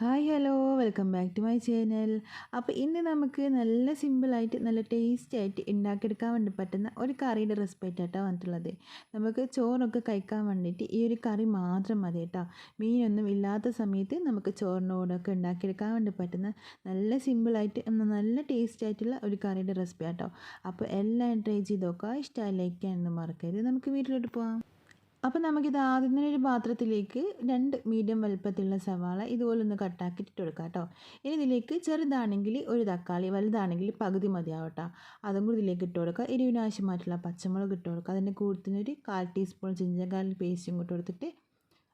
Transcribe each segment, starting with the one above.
Hi hello welcome back to my channel. അപ്പോൾ ഇന്ന് നമുക്ക് നല്ല സിമ്പിളായിട്ട് നല്ല ടേസ്റ്റി ആയിട്ട് ഉണ്ടാക്കിയെടുക്കാൻ വേണ്ടി പറ്റുന്ന ഒരു കറിയുടെ റെസിപ്പി ആയിട്ടാണ് വന്നിട്ടുള്ളത്. നമുക്ക് ചോറൊക്കെ കഴിക്കാൻ വേണ്ടിയിട്ട് ഈ ഒരു കറി മാത്രം മതി കേട്ടോ. മീനൊന്നും ഇല്ലാത്ത സമയത്ത് നമുക്ക് ചോറിനോടൊക്കെ ഉണ്ടാക്കിയെടുക്കാൻ വേണ്ടി പറ്റുന്ന നല്ല സിമ്പിളായിട്ട് നല്ല ടേസ്റ്റി ആയിട്ടുള്ള ഒരു കറിയുടെ റെസിപ്പി ആട്ടോ. അപ്പോൾ എല്ലാം ട്രൈ ചെയ്ത് നോക്കുക. ഇഷ്ടമായി ലൈക്ക് ചെയ്യാനൊന്നും മറക്കരുത്. നമുക്ക് വീട്ടിലോട്ട് പോകാം അപ്പോൾ നമുക്കിത് ആദ്യം തന്നെ ഒരു പാത്രത്തിലേക്ക് രണ്ട് മീഡിയം വലുപ്പത്തിലുള്ള സവാള ഇതുപോലെ ഒന്ന് കട്ടാക്കി ഇട്ട് കൊടുക്കാം കേട്ടോ. ഇനി ഇതിലേക്ക് ചെറുതാണെങ്കിൽ ഒരു തക്കാളി വലുതാണെങ്കിൽ പകുതി മതിയാവട്ടോ. അതും കൂടി ഇതിലേക്ക് ഇട്ട് കൊടുക്കുക. എരിവിനാവശ്യമായിട്ടുള്ള പച്ചമുളക് ഇട്ട് കൊടുക്കുക. അതിന്റെ കൂട്ടത്തിനൊരു കാൽ ടീസ്പൂൺ ചിഞ്ചകാൽ പേസ്റ്റും കൂട്ടി കൊടുത്തിട്ട്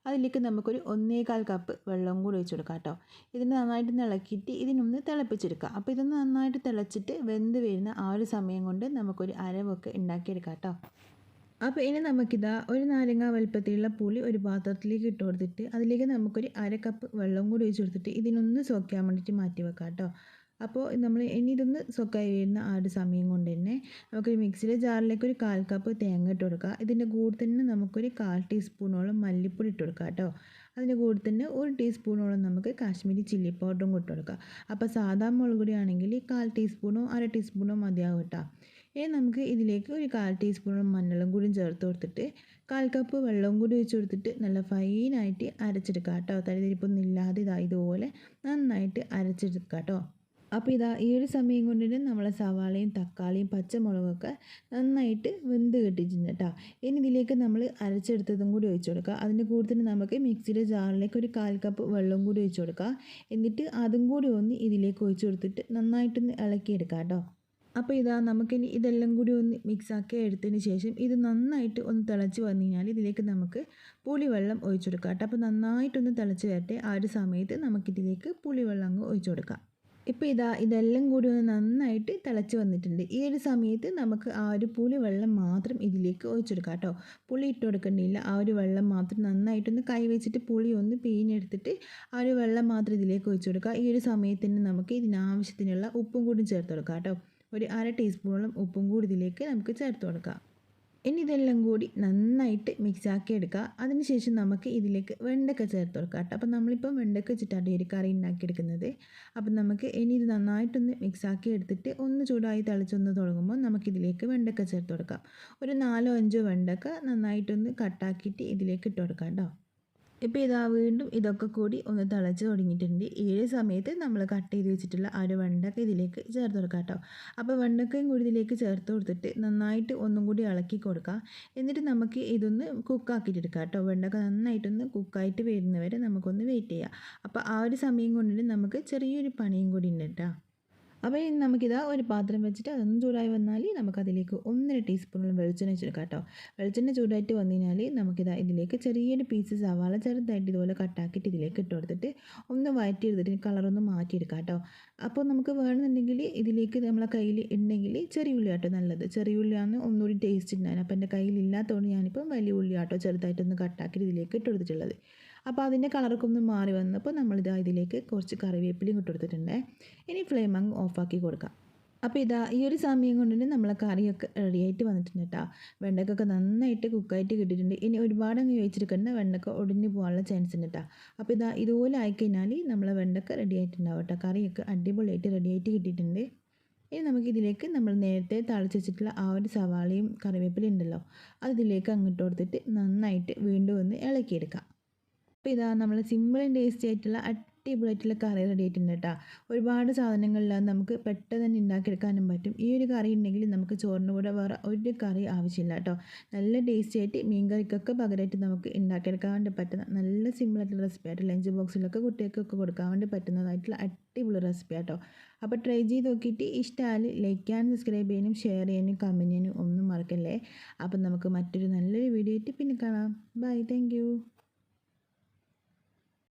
അതിലേക്ക് നമുക്കൊരു ഒന്നേകാൽ കപ്പ് വെള്ളം കൂടി ഒഴിച്ച് കൊടുക്കാം കേട്ടോ. ഇതിന് നന്നായിട്ട് ഇളക്കിയിട്ട് ഇതിനൊന്ന് തിളപ്പിച്ചെടുക്കുക. അപ്പോൾ ഇതൊന്ന് നന്നായിട്ട് തിളച്ചിട്ട് വെന്ത് വരുന്ന ആ ഒരു സമയം കൊണ്ട് നമുക്കൊരു അരവൊക്കെ ഉണ്ടാക്കിയെടുക്കാം കേട്ടോ. അപ്പോൾ ഇനി നമുക്കിതാ ഒരു നാരങ്ങ വലുപ്പത്തിലുള്ള പുളി ഒരു പാത്രത്തിലേക്ക് ഇട്ട് കൊടുത്തിട്ട് അതിലേക്ക് നമുക്കൊരു അര കപ്പ് വെള്ളം കൂടി ഒഴിച്ച് കൊടുത്തിട്ട് ഇതിനൊന്ന് സോക്കാൻ വേണ്ടിയിട്ട് മാറ്റി വെക്കാം കേട്ടോ. അപ്പോൾ നമ്മൾ ഇനി ഇതൊന്ന് സൊക്കായി വരുന്ന ആ ഒരു സമയം കൊണ്ട് തന്നെ നമുക്കൊരു മിക്സിയുടെ ജാറിലേക്ക് ഒരു കാൽ കപ്പ് തേങ്ങ ഇട്ട് കൊടുക്കുക. ഇതിന്റെ കൂടെ തന്നെ നമുക്കൊരു കാൽ ടീസ്പൂണോളം മല്ലിപ്പൊടി ഇട്ട് കൊടുക്കുക കേട്ടോ. അതിന്റെ കൂടെ തന്നെ ഒരു ടീസ്പൂണോളം നമുക്ക് കാശ്മീരി ചില്ലി പൗഡറും ഇട്ട് കൊടുക്കുക. അപ്പോൾ സാധാ മുളക് പൊടി ആണെങ്കിൽ കാൽ ടീസ്പൂണോ അര ടീസ്പൂണോ മതിയാവും കേട്ടോ. ഇനി നമുക്ക് ഇതിലേക്ക് ഒരു കാൽ ടീസ്പൂണോളം മഞ്ഞളും കൂടി ചേർത്ത് കൊടുത്തിട്ട് കാൽ കപ്പ് വെള്ളവും കൂടി ഒഴിച്ച് കൊടുത്തിട്ട് നല്ല ഫൈനായിട്ട് അരച്ചെടുക്കുക കേട്ടോ. തരിതിരിപ്പൊന്നും ഇല്ലാതെ ഇതാ ഇതുപോലെ നന്നായിട്ട് അരച്ചെടുക്കുക കേട്ടോ. അപ്പോൾ ഇതാ ഈ ഒരു സമയം കൊണ്ട് തന്നെ നമ്മളെ സവാളയും തക്കാളിയും പച്ചമുളകൊക്കെ നന്നായിട്ട് വെന്ത് കിട്ടിയിട്ടുണ്ട് കേട്ടോ. ഇനി ഇതിലേക്ക് നമ്മൾ അരച്ചെടുത്തതും കൂടി ഒഴിച്ചു കൊടുക്കുക അതിന്റെ കൂടുതൽ നമുക്ക് മിക്സിയുടെ ജാറിലേക്ക് ഒരു കാൽ കപ്പ് വെള്ളം കൂടി ഒഴിച്ചു കൊടുക്കുക എന്നിട്ട് അതും കൂടി ഒന്ന് ഇതിലേക്ക് ഒഴിച്ചു കൊടുത്തിട്ട് നന്നായിട്ടൊന്ന് ഇളക്കിയെടുക്കാം കേട്ടോ. അപ്പോൾ ഇതാ നമുക്കിനി ഇതെല്ലാം കൂടി ഒന്ന് മിക്സാക്കി എടുത്തതിന് ശേഷം ഇത് നന്നായിട്ട് ഒന്ന് തിളച്ച് വന്നു കഴിഞ്ഞാൽ ഇതിലേക്ക് നമുക്ക് പുളിവെള്ളം ഒഴിച്ചു കൊടുക്കാം കേട്ടോ. അപ്പോൾ നന്നായിട്ടൊന്ന് തിളച്ച് വരട്ടെ. ആ ഒരു സമയത്ത് നമുക്കിതിലേക്ക് പുളിവെള്ളം അങ്ങ് ഒഴിച്ചു കൊടുക്കാം. ഇപ്പോൾ ഇതാ ഇതെല്ലാം കൂടി ഒന്ന് നന്നായിട്ട് തിളച്ച് വന്നിട്ടുണ്ട്. ഈ ഒരു സമയത്ത് നമുക്ക് ആ ഒരു പുളി വെള്ളം മാത്രം ഇതിലേക്ക് ഒഴിച്ചെടുക്കാം കേട്ടോ. പുളി ഇട്ട് കൊടുക്കേണ്ടിയില്ല. ആ ഒരു വെള്ളം മാത്രം നന്നായിട്ടൊന്ന് കൈ വെച്ചിട്ട് പുളി ഒന്ന് പിഴിഞ്ഞെടുത്തിട്ട് ആ ഒരു വെള്ളം മാത്രം ഇതിലേക്ക് ഒഴിച്ചു കൊടുക്കുക ഈ ഒരു സമയത്തിന് നമുക്ക് ഇതിനാവശ്യത്തിനുള്ള ഉപ്പും കൂടി ചേർത്ത് കൊടുക്കാം കേട്ടോ. ഒരു അര ടീസ്പൂണോളം ഉപ്പും കൂടി ഇതിലേക്ക് നമുക്ക് ചേർത്ത് കൊടുക്കാം. ഇനി ഇതെല്ലാം കൂടി നന്നായിട്ട് മിക്സാക്കി എടുക്കുക. അതിനുശേഷം നമുക്ക് ഇതിലേക്ക് വെണ്ടക്ക ചേർത്ത് കൊടുക്കാം കേട്ടോ. അപ്പോൾ നമ്മളിപ്പോൾ വെണ്ടക്ക വെച്ചിട്ടാണ് ഈ ഒരു കറി ഉണ്ടാക്കിയെടുക്കുന്നത് അപ്പം നമുക്ക് ഇനി ഇത് നന്നായിട്ടൊന്ന് മിക്സാക്കി എടുത്തിട്ട് ഒന്ന് ചൂടായി തിളച്ചൊന്ന് തുടങ്ങുമ്പോൾ നമുക്ക് ഇതിലേക്ക് വെണ്ടക്ക ചേർത്ത് കൊടുക്കാം. ഒരു നാലോ അഞ്ചോ വെണ്ടക്ക നന്നായിട്ടൊന്ന് കട്ടാക്കിയിട്ട് ഇതിലേക്ക് ഇട്ട് കൊടുക്കാം കേട്ടോ. ഇപ്പോൾ ഇതാ വീണ്ടും ഇതൊക്കെ കൂടി ഒന്ന് തിളച്ച് തുടങ്ങിയിട്ടുണ്ട്. ഏഴ് സമയത്ത് നമ്മൾ കട്ട് ചെയ്ത് വെച്ചിട്ടുള്ള ആ ഒരു വെണ്ടക്ക ഇതിലേക്ക് ചേർത്ത് കൊടുക്കാം കേട്ടോ. അപ്പോൾ വെണ്ടക്കയും കൂടി ഇതിലേക്ക് ചേർത്ത് കൊടുത്തിട്ട് നന്നായിട്ട് ഒന്നും കൂടി ഇളക്കി കൊടുക്കുക എന്നിട്ട് നമുക്ക് ഇതൊന്ന് കുക്കാക്കിയിട്ടെടുക്കാം കേട്ടോ. വെണ്ടക്ക നന്നായിട്ടൊന്ന് കുക്കായിട്ട് വരുന്നവരെ നമുക്കൊന്ന് വെയിറ്റ് ചെയ്യാം. അപ്പോൾ ആ ഒരു സമയം കൊണ്ടിട്ട് നമുക്ക് ചെറിയൊരു പണിയും കൂടി ഉണ്ട് കേട്ടോ. അപ്പോൾ ഇനി നമുക്കിതാ ഒരു പാത്രം വെച്ചിട്ട് അതൊന്ന് ചൂടായി വന്നാൽ നമുക്കതിലേക്ക് ഒന്നര ടീസ്പൂണോളം വെളിച്ചെണ്ണ വെച്ചെടുക്കാം കേട്ടോ വെളിച്ചെണ്ണ ചൂടായിട്ട് വന്നു കഴിഞ്ഞാൽ നമുക്കിതാ ഇതിലേക്ക് ചെറിയൊരു പീസ് സവാള ചെറുതായിട്ട് ഇതുപോലെ കട്ടാക്കിയിട്ട് ഇതിലേക്ക് ഇട്ട് കൊടുത്തിട്ട് ഒന്ന് വഴറ്റി എടുത്തിട്ട് കളറൊന്ന് മാറ്റിയെടുക്കാം കേട്ടോ. അപ്പോൾ നമുക്ക് വേണമെന്നുണ്ടെങ്കിൽ ഇതിലേക്ക് നമ്മളെ കയ്യിൽ ഉണ്ടെങ്കിൽ ചെറിയ ഉള്ളി ആട്ടോ നല്ലത്. ചെറിയ ഉള്ളിയാണ് ഒന്നുകൂടി ടേസ്റ്റ് ഉണ്ടായിരുന്നു അപ്പോൾ എന്റെ കയ്യിൽ ഇല്ലാത്തതുകൊണ്ട് ഞാനിപ്പോൾ വലിയ ഉള്ളി ആട്ടോ ചെറുതായിട്ടൊന്ന് കട്ടാക്കിയിട്ട് ഇതിലേക്ക് ഇട്ട് കൊടുത്തിട്ടുള്ളത്. അപ്പോൾ അതിന്റെ കളറൊക്കെ ഒന്ന് മാറി വന്നപ്പോൾ നമ്മളിതാ ഇതിലേക്ക് കുറച്ച് കറിവേപ്പിലയും ഇട്ട് കൊടുത്തിട്ടുണ്ട്. ഇനി ഫ്ലെയിം അങ്ങ് ഓഫാക്കി കൊടുക്കാം. അപ്പോൾ ഇതാ ഈ ഒരു സമയം കൊണ്ട് തന്നെ നമ്മളെ കറിയൊക്കെ റെഡിയായിട്ട് വന്നിട്ടുണ്ട് കേട്ടോ വെണ്ടക്കൊക്കെ നന്നായിട്ട് കുക്കായിട്ട് കിട്ടിയിട്ടുണ്ട്. ഇനി ഒരുപാട് അങ്ങ് ചോദിച്ചെടുക്കേണ്ട വെണ്ടക്ക ഒടിഞ്ഞു പോകാനുള്ള ചാൻസ് ഉണ്ട് കേട്ടോ അപ്പോൾ ഇതാ ഇതുപോലെ ആയിക്കഴിഞ്ഞാൽ നമ്മളെ വെണ്ടക്ക റെഡി ആയിട്ടുണ്ടാവും കേട്ടോ കറിയൊക്കെ അടിപൊളിയായിട്ട് റെഡിയായിട്ട് കിട്ടിയിട്ടുണ്ട്. ഇനി നമുക്ക് ഇതിലേക്ക് നമ്മൾ നേരത്തെ തളിച്ച് വെച്ചിട്ടുള്ള ആ ഒരു സവാളയും കറിവേപ്പിലയും ഉണ്ടല്ലോ അത് ഇതിലേക്ക് അങ്ങോട്ട് കൊടുത്തിട്ട് നന്നായിട്ട് വീണ്ടും ഒന്ന് ഇളക്കിയെടുക്കാം. അപ്പോൾ ഇതാ നമ്മൾ സിമ്പിൾ ടേസ്റ്റി ആയിട്ടുള്ള അടിപൊളിയായിട്ടുള്ള കറി റെഡി ആയിട്ടുണ്ട് കേട്ടോ ഒരുപാട് സാധനങ്ങളില്ലാതെ നമുക്ക് പെട്ടെന്ന് തന്നെ ഉണ്ടാക്കിയെടുക്കാനും പറ്റും. ഈ ഒരു കറി ഉണ്ടെങ്കിൽ നമുക്ക് ചോറിന്റെ കൂടെ വേറെ ഒരു കറി ആവശ്യമില്ല കേട്ടോ നല്ല ടേസ്റ്റി ആയിട്ട് മീൻ കറിക്കൊക്കെ പകരമായിട്ട് നമുക്ക് ഉണ്ടാക്കിയെടുക്കാൻ വേണ്ടി പറ്റുന്ന നല്ല സിമ്പിളായിട്ടുള്ള റെസിപ്പി ആയിട്ട് ലഞ്ച് ബോക്സിലൊക്കെ കുട്ടികൾക്കൊക്കെ കൊടുക്കാൻ വേണ്ടി പറ്റുന്നതായിട്ടുള്ള അടിപൊളി റെസിപ്പി ആട്ടോ അപ്പോൾ ട്രൈ ചെയ്ത് നോക്കിയിട്ട് ഇഷ്ടമായാൽ ലൈക്ക് ചെയ്യാനും സബ്സ്ക്രൈബ് ചെയ്യാനും ഷെയർ ചെയ്യാനും കമന്റ് ചെയ്യാനും ഒന്നും മറക്കല്ലേ. അപ്പം നമുക്ക് മറ്റൊരു നല്ലൊരു വീഡിയോ ആയിട്ട് പിന്നെ കാണാം. Bye thank